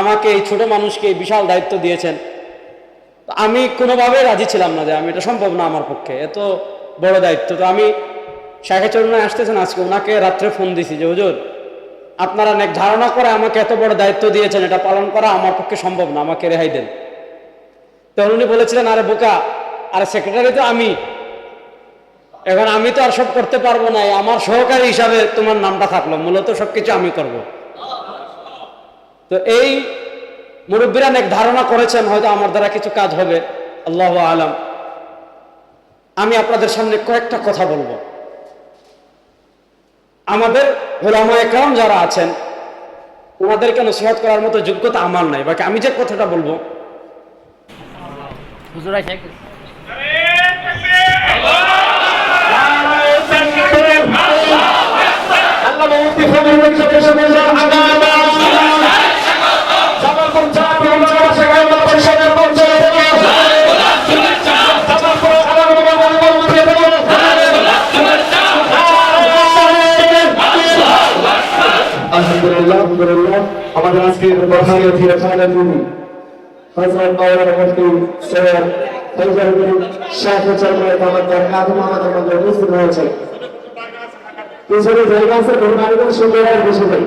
আমাকে এই ছোট মানুষকে বিশাল দায়িত্ব দিয়েছেন। আমি কোনোভাবেই রাজি ছিলাম না যে আমি, এটা সম্ভব না আমার পক্ষে, এত বড় দায়িত্ব। তো আমি শাখা চরণে আসতেছেন আজকে, ওনাকে রাত্রে ফোন দিছি যে, হুজুর, আপনারা অনেক ধারণা করে আমাকে এত বড় দায়িত্ব দিয়েছেন, এটা পালন করা আমার পক্ষে সম্ভব না, আমাকে রেহাই দেন। তখন উনি বলেছিলেন, আরে বোকা, আরে সেক্রেটারি তো আমি। এখন আমি তো আর সব করতে পারব না আমার সহকারী হিসাবে তোমার নামটা থাকল, মূলত সবকিছু আমি করব। তো এই মুরব্বীরা অনেক ধারণা করেছেন, হয়তো আমার দ্বারা কিছু কাজ হবে। আল্লাহ আলাম। আমি আপনাদের সামনে কয়েকটা কথা বলব। আমাদের ওলামা একরাম যারা আছেন, ওনাদেরকে নসিহত করার মতো যোগ্যতা আমার নাই। বাকি আমি যে কথাটা বলব হুজুরাই আলহামদুলিল্লাহ আলহামদুলিল্লাহ। আমাদের আজকের প্রধান অতিথি রুমি হযরত মাওলানা মুফতি সৈয়দ ফৈজাল করিম শাহ চরমায় তামাদ্দার আদম আমাদের মধ্যে উপস্থিত হয়েছে পিছনে সুন্দর বসে যাই